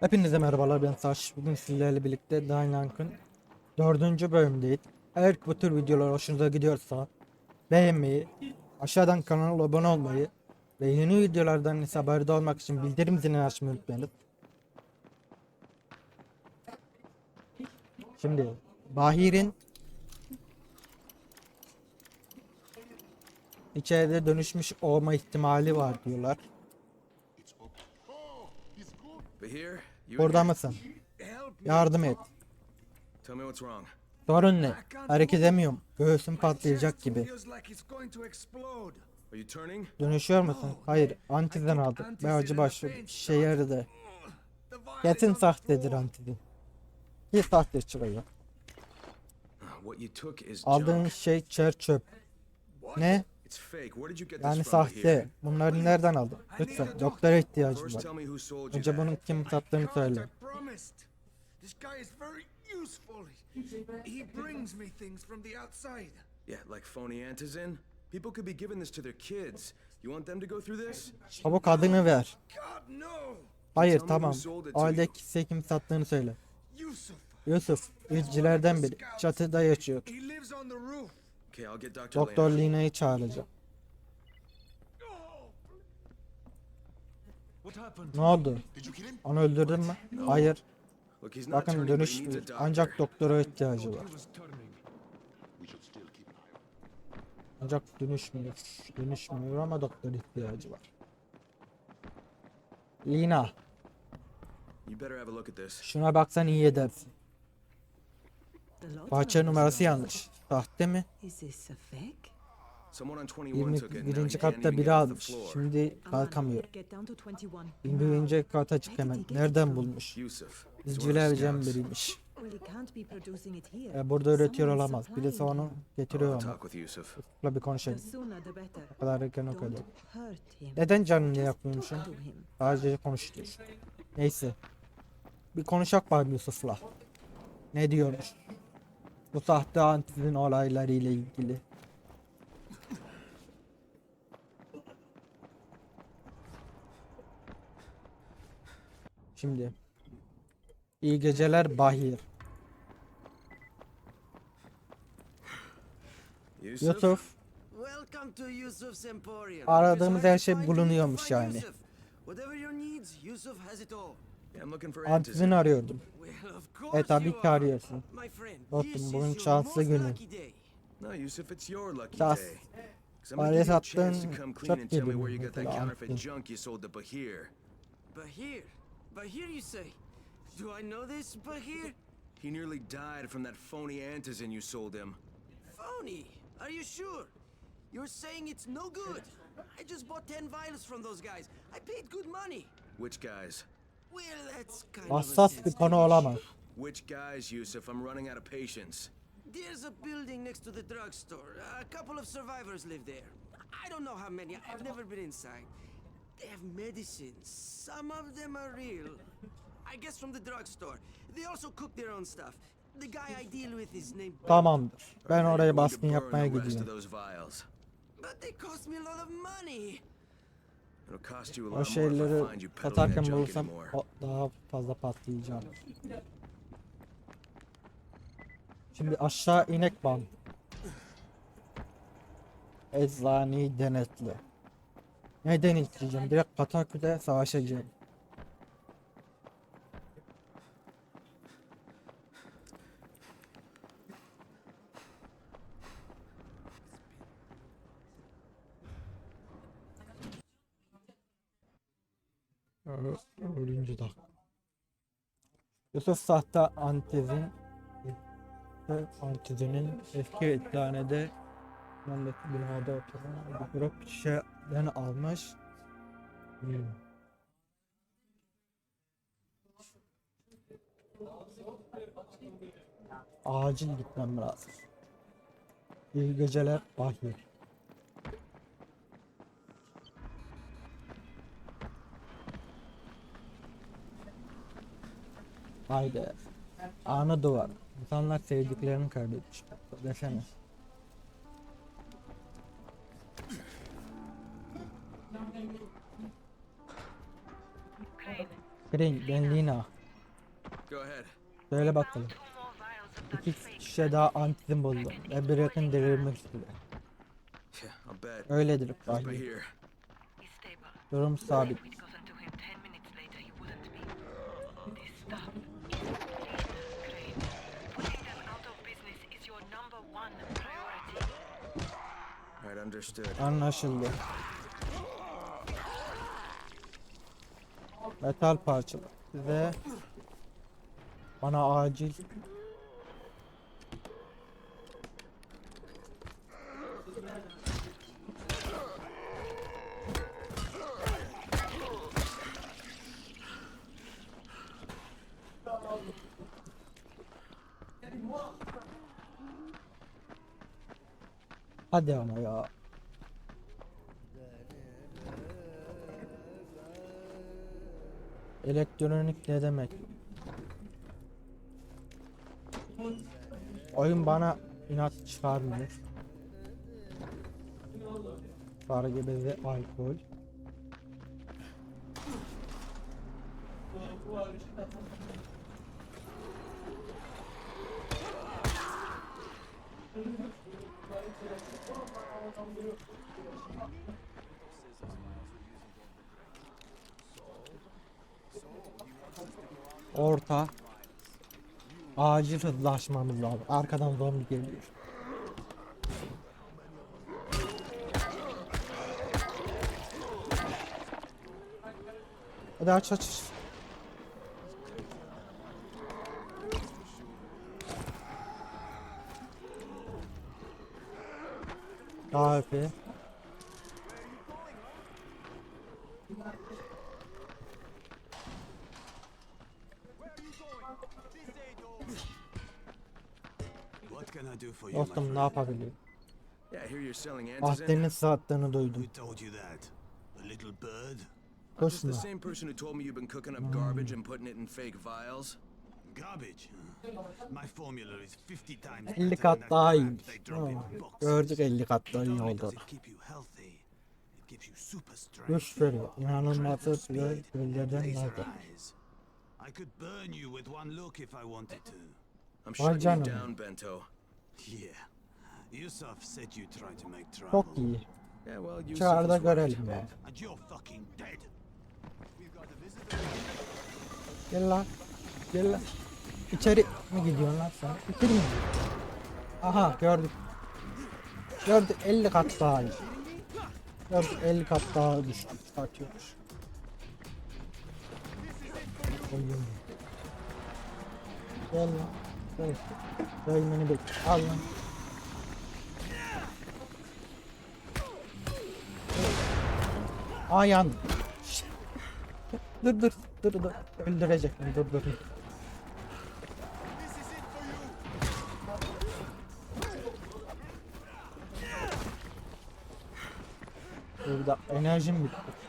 Hepinize merhabalar ben Saç. Bugün sizlerle birlikte Dynank'ın dördüncü bölümdeyiz. Eğer bu tür videolar hoşunuza gidiyorsa beğenmeyi, aşağıdan kanala abone olmayı ve yeni videolardan ise haberdar olmak için bildirim zilini açmayı unutmayınız. Şimdi Bahir'in içeride dönüşmüş olma ihtimali var diyorlar. Bahir, in mısın? Yardım et. Sorun ne? Hareket edemiyorum. Göğsüm patlayacak gibi. Dönüşüyor musun? Hayır. Antiden aldım. Ve acı başladı. Şey yaradı. Kesin sahtedir antidin. Bir sahte çıkıyor. Aldığın şey çer çöp. Ne? It's fake. Where did you get Yani this from, sahte. Bunları nereden aldın? Lütfen. Doktora ihtiyacım var. tell me who sold you Önce bunun kim sattığını Can't, söyle. He brings me things from the outside. Yeah, like phony antizin? People could be giving this to their kids. You want them to go through this? Çabuk adını ver. God no. Hayır tamam. Aileki size kim sattığını söyle. Yusuf. Yusuf. İzcilerden biri. Çatıda yaşıyor. Doktor Lena. Lina'yı çağıracağım. Ne oldu? Onu öldürdün mü? Hayır. Bakın dönüş ancak doktora ihtiyacı var. Ancak dönüşmüyor. Dönüşmüyor ama doktor ihtiyacı var. Lina, şuna baksan iyi edersin. Bahçe numarası yanlış. Sahte mi? Is this a fake? Someone on 21 took it. Now 21. he can't katta biri almış. Şimdi kalkamıyor. Get down to 21. 21. kata çık hemen. Nereden bulmuş? Yusuf. It's one of İzciler the Cem scouts. biriymiş. E, burada üretiyor olamaz. Birisi onu getiriyor ama. Yusuf'la bir konuşalım. Ne kadar erken o. Neden canını him. Sadece konuşuyor. Neyse. Bir konuşak var Yusuf'la. Ne diyormuş? Bu sahte antizin olayları ile ilgili. Şimdi. İyi geceler Bahir. Yusuf? Aradığımız her şey bulunuyormuş yani. Whatever your needs, Yusuf has it all. Yeah, I'm looking for Antizin antizin. arıyordum. Well, of course E tabii you ki are, arıyorsun. my friend. Dostum, This bugün is your şanslı most günün. lucky day. No, Yusuf, it's your lucky Şans. day. 'Cause I'm gonna Parayı give you a chance sattın, to come clean çöp and tell me yedin where you got that mesela, counterfeit attın. junk you sold to Bahir. Bahir. Bahir, you say? Do I know this, Bahir? He nearly died from that phony antizin you sold him. Phony. Are you sure? You're saying it's no good. I just bought 10 vials from those guys. I paid good money. Which guys? Well, that's kind Hassas bir konu olamaz. Which guys, Yusuf? I'm running out of patience. There's a building next to the drugstore. A couple of survivors live there. I don't know how many. I've never been inside. They have medicines. Some of them are real. I guess from the drugstore. They also cook their own stuff. The guy I deal with is named. Tamamdır. Ben Alright, oraya I'm going to baskın yapmaya the gidiyorum. those vials. But they cost me a lot of money. O şeyleri junk bulursam daha fazla patlayacağım. Şimdi aşağı inek ban. Eczaneyi denetle. Ne denetleyeceğim? Direkt Patakü'de savaşacağım. Ö- Ölüncü dakika. Yusuf sahte antizin ve antizinin eski eczanede yanındaki binada oturan bir grup kişiden almış. Hmm. Acil gitmem lazım. İyi geceler Bahir. Haydi. Anı duvar. İnsanlar sevdiklerini kaybetmiş. Desene. Green, ben Lina. Go ahead. Söyle bakalım. İki kişiye daha antizm buldum. Ve bir yakın delirmek bet. Öyledir Fahri. Durum sabit. Anlaşıldı. Metal parçalar. Ve bana acil Hadi ama ya. Elektronik ne demek? Oyun bana inat çıkarmıyor. Para gibi ve alkol. Orta. Acil hızlaşmamız lazım. Arkadan zombi geliyor. Hadi aç aç. Kahve. And putting it in fake vials? Garbage. huh? My formula is 50 times 50 better kat daha boxes. Gördük 50 kat daha iyi oldu. Güç veriyor. İnanılmaz Travel ve speed, gölgeden laser nerede? I could burn you with one look if I wanted to. I'm shutting you down, Bento. Yeah. Yusuf said you tried to make trouble. Çok iyi. Right. görelim ya. Gel lan. Gel lan. İçeri mi gidiyorsun lan sen? İçeri mi gidiyorsun? Aha gördük. Gördük 50 kat daha iyi. Gördük 50 kat daha düştü. Oyun. Gel lan. Gel. Ölmeni bekle. Al lan. Aa yandım. Dur dur dur dur. Öldürecek beni dur dur. Burada enerjim bitti.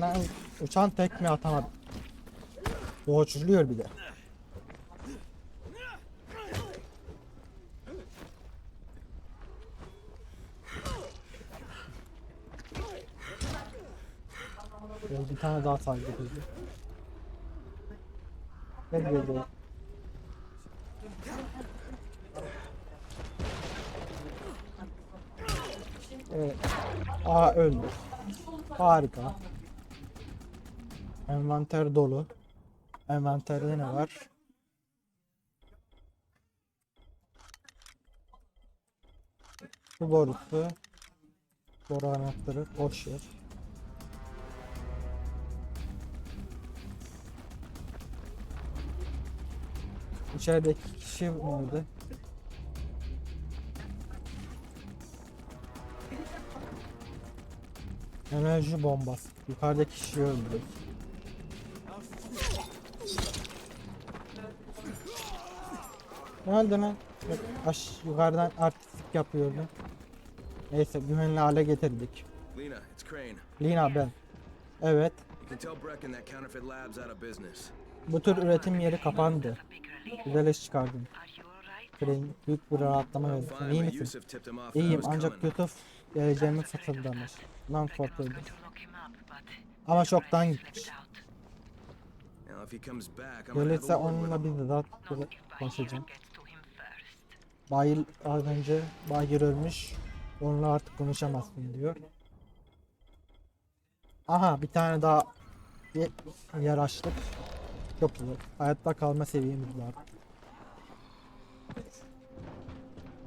Ben uçan tekme atamadım. Doğuçluyor bir de. Bir tane daha bizi. Ne diyor bu? Evet. Aa öldü. Harika. Envanter dolu. Envanterde ne var? Bu borusu. Boru anahtarı. Boş yer. İçerideki kişi nerede? Enerji bombası. Yukarıdaki kişiyi öldürüyor. Ne oldu lan? Aş yukarıdan artistik yapıyordum. Neyse güvenli hale getirdik. Lena, it's Crane. Lina ben. Evet. Bu tür üretim yeri kapandı. Güzel iş çıkardın. Crane büyük bir rahatlama verdi. iyi misin? İyiyim ancak. Yusuf geleceğimi fısıldamış. Lan but Ama çoktan I gitmiş. Gelirse onunla bir de daha konuşacağım. Bayil az önce Bayir ölmüş. Onunla artık konuşamazsın diyor. Aha bir tane daha ye- yer açtık. Çok güzel. Hayatta kalma seviyemiz var.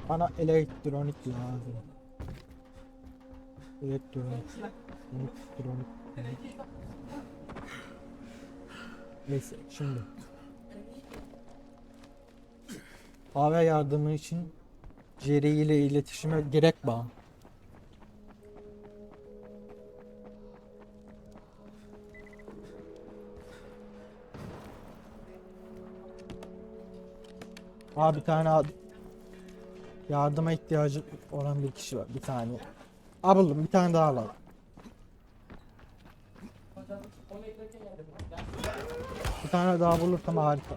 Bana elektronik lazım. Elektronik. Elektronik. Neyse şimdi. Kahve yardımı için Jerry ile iletişime gerek bağım. Aa bir tane yardıma ihtiyacı olan bir kişi var. Bir tane. Aa buldum. Bir tane daha alalım. Bir tane daha bulursam harika.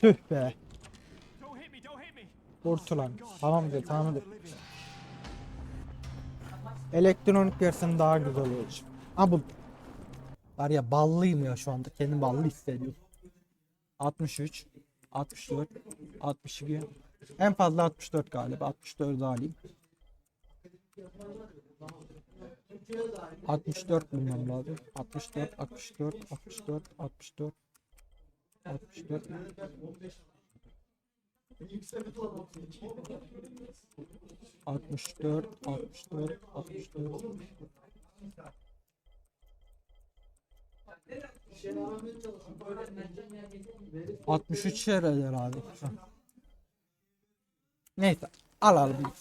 Tüh be. Kurtulan. Tamamdır tamamdır. Elektronik versiyon daha güzel olacak. Ha bu. Var ya ballıyım ya şu anda. Kendimi ballı hissediyorum. 63 64 62 en fazla 64 galiba 64 alayım 64 bulmam lazım 64 64 64 64 64 64 64 64 63 herhalde herhalde. Heh. Neyse alalım.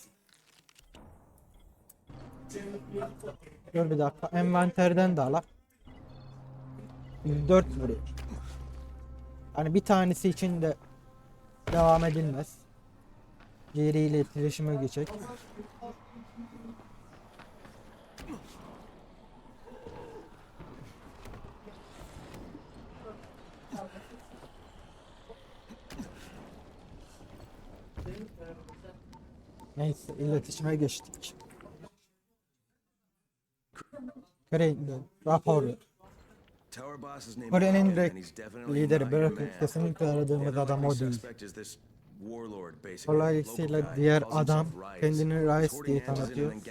Dur bir dakika envanterden de alalım. 4 vuruyor. Hani bir tanesi için de devam edilmez. Diğeriyle iletişime geçecek. Neyse iletişime geçtik. Crane'den rapor Kore'nin lideri man. kesinlikle aradığımız adam o değil. Dolayısıyla diğer adam kendini Rice diye tanıtıyor. some.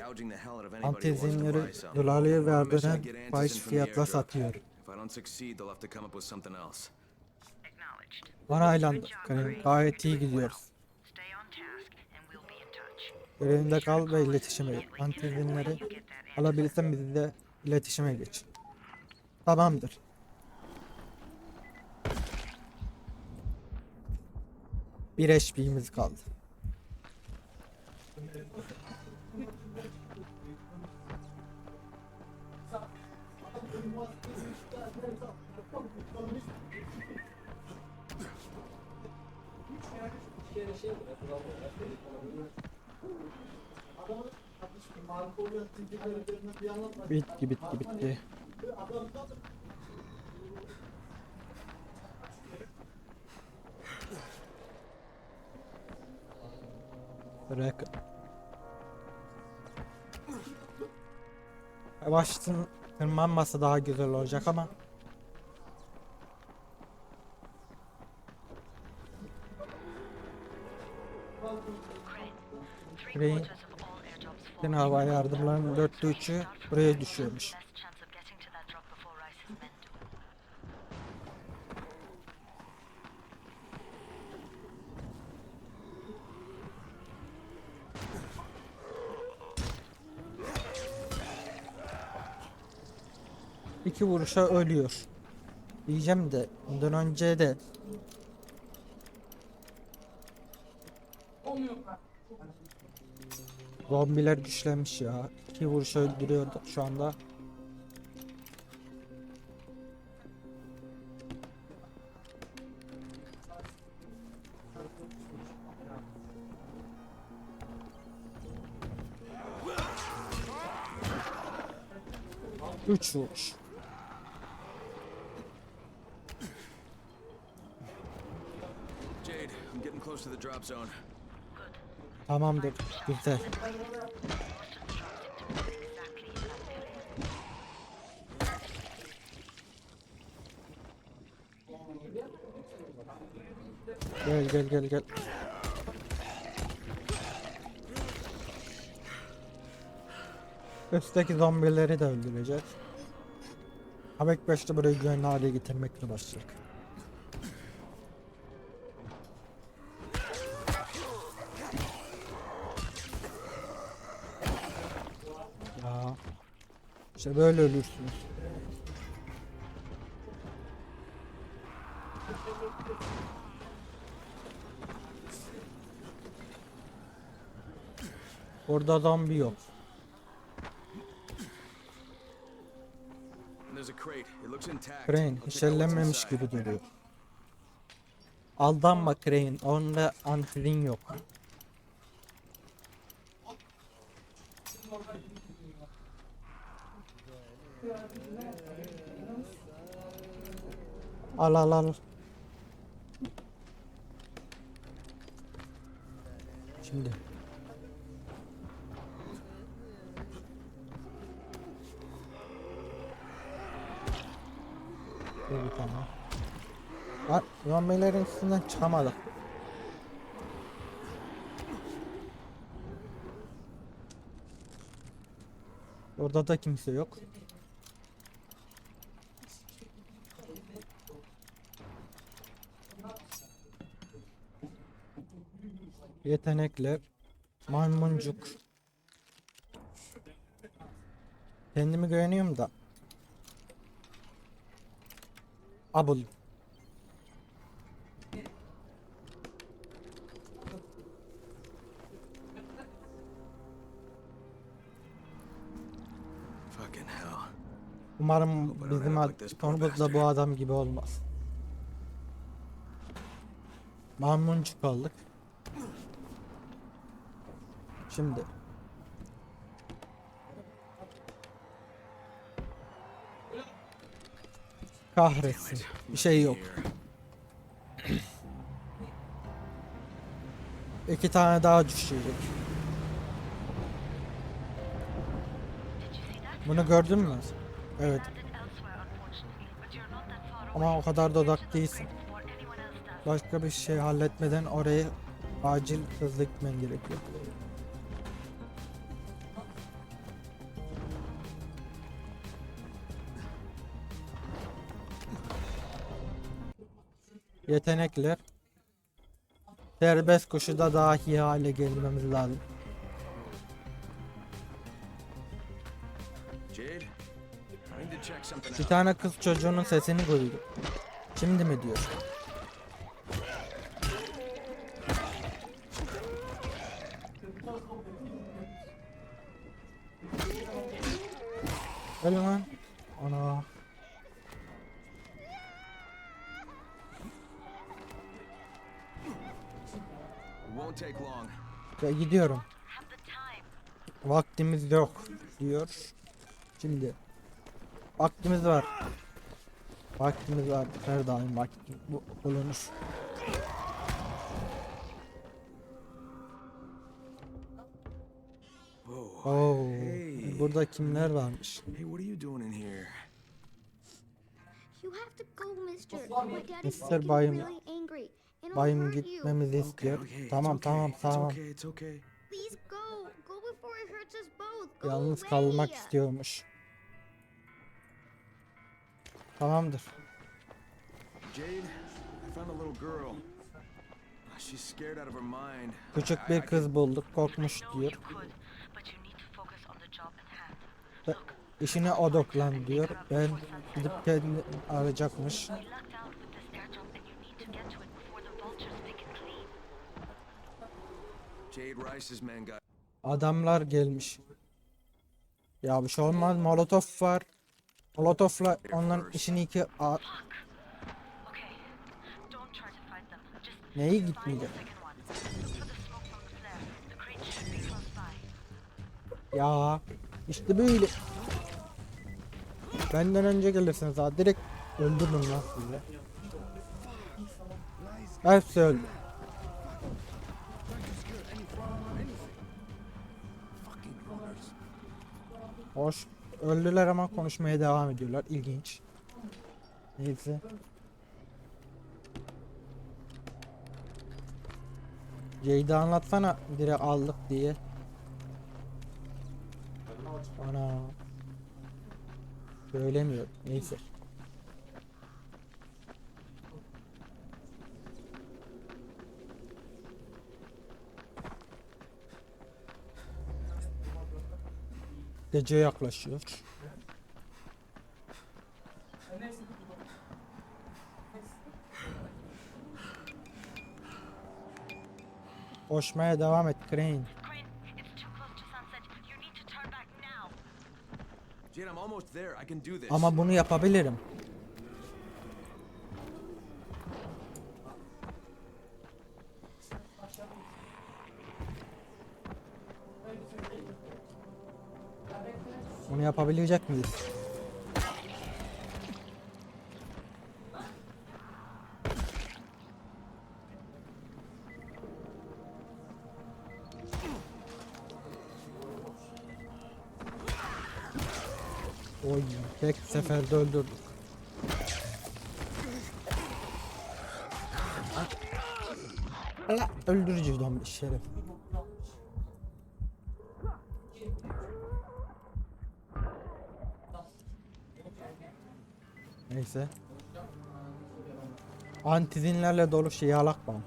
dolarlıya I'm on a mission verdiren to get fahiş antizin from the fiyatla satıyor. If I don't succeed, they'll have to come up with something else. Acknowledged. Onaylandı. Crane gayet iyi gidiyoruz. Görevinde kal ve iletişime geç. Alabilirsen bizi de iletişime geç. Tamamdır. Bir HP'miz kaldı. Bitti bitti bitti. Bırak. Yavaşsın tırmanması daha güzel olacak ama Three Bütün hava yardımlarının dörtte üçü buraya düşüyormuş. İki vuruşa ölüyor. Diyeceğim de bundan önce de Zombiler güçlenmiş ya. İki vuruş öldürüyor şu anda. Üç vuruş. Jade, I'm getting close to the drop zone. Tamamdır. Güzel. Gel gel gel gel. Üstteki zombileri de öldüreceğiz. Habek 5'te burayı güvenli hale getirmekle başlayacak. İşte böyle ölürsünüz. Orada zombi yok. Crane I'll check out hiç what's ellenmemiş inside. gibi duruyor. Aldanma Crane. Onda anfrin yok. Al al al. Şimdi. Dur bir tane. Lan zombilerin üstünden çıkamadık. Orada da kimse yok. Yetenekler. Maymuncuk. Kendimi güveniyorum da. Abul. Umarım bizim sonumuz da bu adam gibi olmaz. Maymuncuk aldık. Şimdi. Kahretsin. Bir şey yok. İki tane daha düşecek. Bunu gördün mü? Evet. Ama o kadar da odak değilsin. Başka bir şey halletmeden oraya acil hızlı gitmen gerekiyor. Yetenekler. Serbest koşuda daha iyi hale gelmemiz lazım. Bir tane kız çocuğunun sesini duydum. Şimdi mi diyor? Öyle lan. Ya gidiyorum. Vaktimiz yok diyor. Şimdi vaktimiz var. Vaktimiz var. Her daim vakit bu bulunur. Whoa. Oo, Hey. burada kimler varmış? Hey, what are you doing in here? You have to go, mister. My getting Bayım- really angry. Bayım gitmemizi istiyor. Tamam okay, tamam It's tamam. okay, it's okay. Please go. Go before it hurts us both. Go Yalnız away. kalmak istiyormuş. Tamamdır. Küçük bir kız bulduk. Korkmuş diyor. Ve işine odaklan diyor. Ben gidip kendi arayacakmış. Adamlar gelmiş. Ya bir şey olmaz. Molotof var. Molotofla onların işini iki... A- Neyi gitmeyecek? Ya işte böyle. Benden önce gelirsiniz daha direkt öldürürüm lan sizi. Hepsi öldü. Hoş. Öldüler ama konuşmaya devam ediyorlar. İlginç. Neyse. Ceyda anlatsana direkt aldık diye. Ana. Söylemiyor. Neyse. Gece yaklaşıyor. Koşmaya devam et Crane. Crane, it's too yapabilecek miyiz? Oy, tek seferde öldürdük. Allah öldürücü dom şeref. Neyse. Antizinlerle dolu şey yalak bana.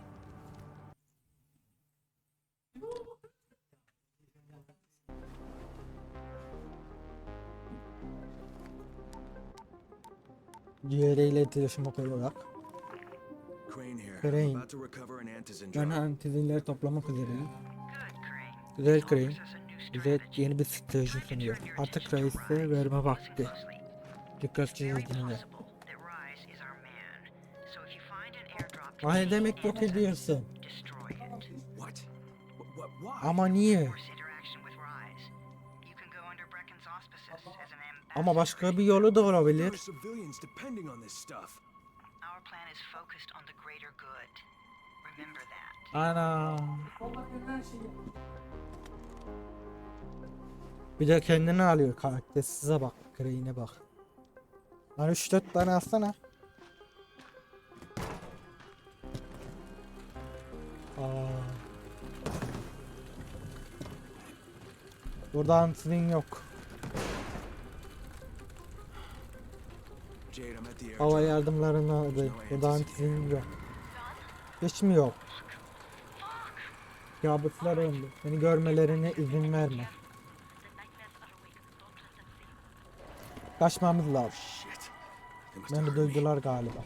Diğeriyle iletişim olarak. Crane Ben antizinleri toplamak üzereyim. Güzel Crane. Bize yeni bir strateji sunuyor. Artık reise verme vakti. Find an airdrop Ay demek yok ediyorsun. Ama niye? Ama başka bir yolu da olabilir. civilians depending on this stuff. Our plan is focused on the greater good. Remember that. Ana. Bir de kendini alıyor karakter. Size bak. Crane'e bak. Lan 3-4 tane alsana. Aa. Burada antinin yok. Hava yardımlarını aldı. Burada antinin yok. Hiç mi yok? Kabuslar önde. Beni görmelerine izin verme. Kaçmamız lazım. Beni duydular galiba.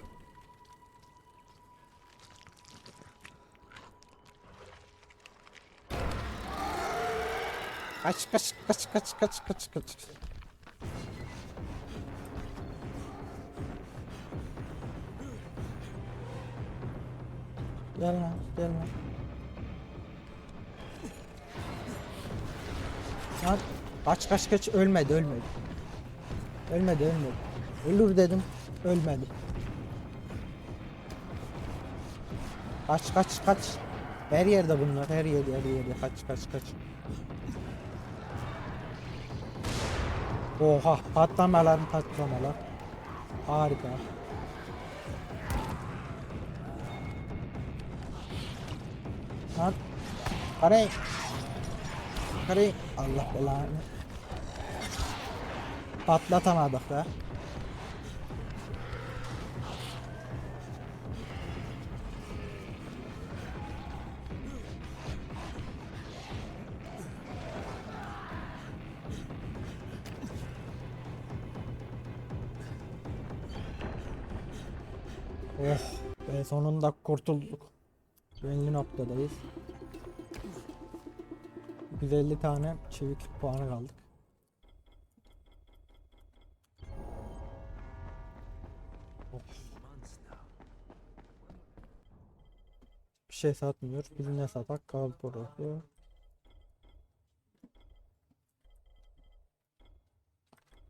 Kaç kaç kaç kaç kaç kaç kaç. Gel lan gel lan. Lan kaç kaç kaç ölmedi ölmedi. Ölmedi ölmedi. Ölür dedim ölmedi. Kaç kaç kaç. Her yerde bunlar her yerde her yerde kaç kaç kaç. Oha patlamalar patlamalar. Harika. Lan. Kare. Kare. Allah belanı. Patlatamadık da. Oh be sonunda kurtulduk. Belli noktadayız. 150 tane çeviklik puanı kaldık. Oh. Bir şey satmıyor. Biz ne satak? Kal burası.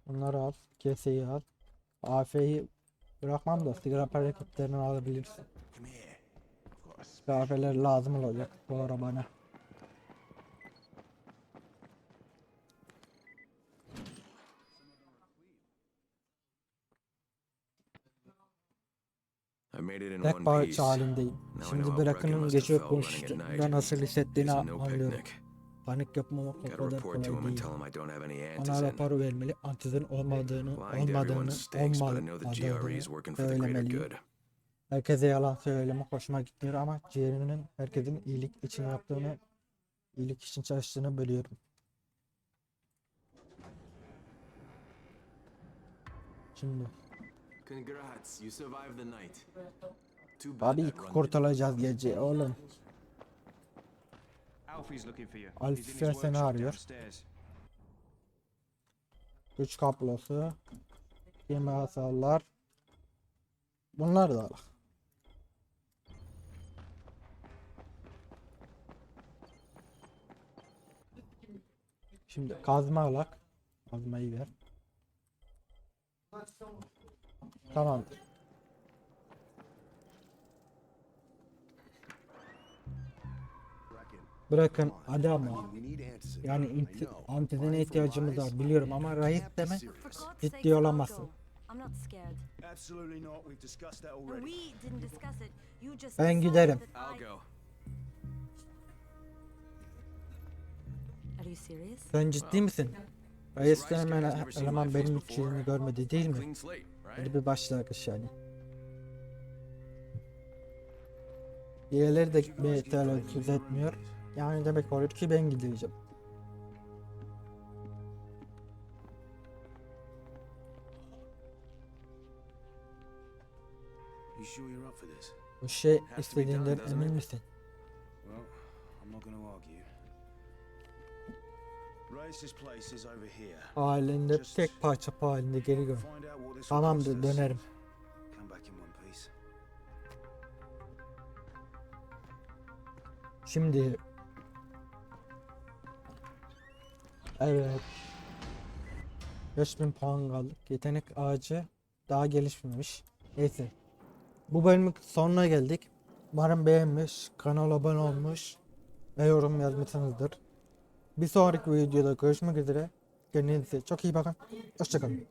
Bunları al. Keseyi al. AF'yi bırakmam da sigara hareketlerini alabilirsin. AF'ler lazım olacak bu ara bana. Tek parça halindeyim. Şimdi bırakının geçip konuştuğunda nasıl hissettiğini anlıyorum. Panik yapmamak o kadar kolay değil. antizin. rapor vermeli, antizin olmadığını, olmadığını, olmadığını working for the greater söylemeliyim. Herkese yalan söylemek hoşuma gitmiyor ama ciğerinin herkesin iyilik için yaptığını, iyilik için çalıştığını biliyorum. Şimdi Congrats, you survived the night. Too bad tabii kurtulacağız gece oğlum. His seni arıyor. Güç kablosu, kimyasallar. Bunlar da al. Şimdi kazma alak. Kazmayı ver. Tamamdır. Bırakın antizin. Yani Buying ihtiyacımız var biliyorum ama rahip deme ciddi olamazsın. Ben giderim. Sen ciddi misin? Reis hemen eleman benim hiç yüzümü görmedi değil mi? Hadi bir başlangıç yani. Diğerleri de gitmeye telaşsız etmiyor. Yani demek oluyor ki ben gideceğim. Bu şey istediğinden emin misin? Well, I'm not going to argue. Race's place is over here. Halinde tek parça halinde geri dön. Tamamdır dönerim. Şimdi Evet 5000 puan kaldık. Yetenek ağacı daha gelişmemiş. Neyse. Bu bölümün sonuna geldik. Umarım beğenmiş, kanala abone olmuş ve yorum yazmışsınızdır. Bir sonraki videoda görüşmek üzere. Kendinize çok iyi bakın. Hoşçakalın.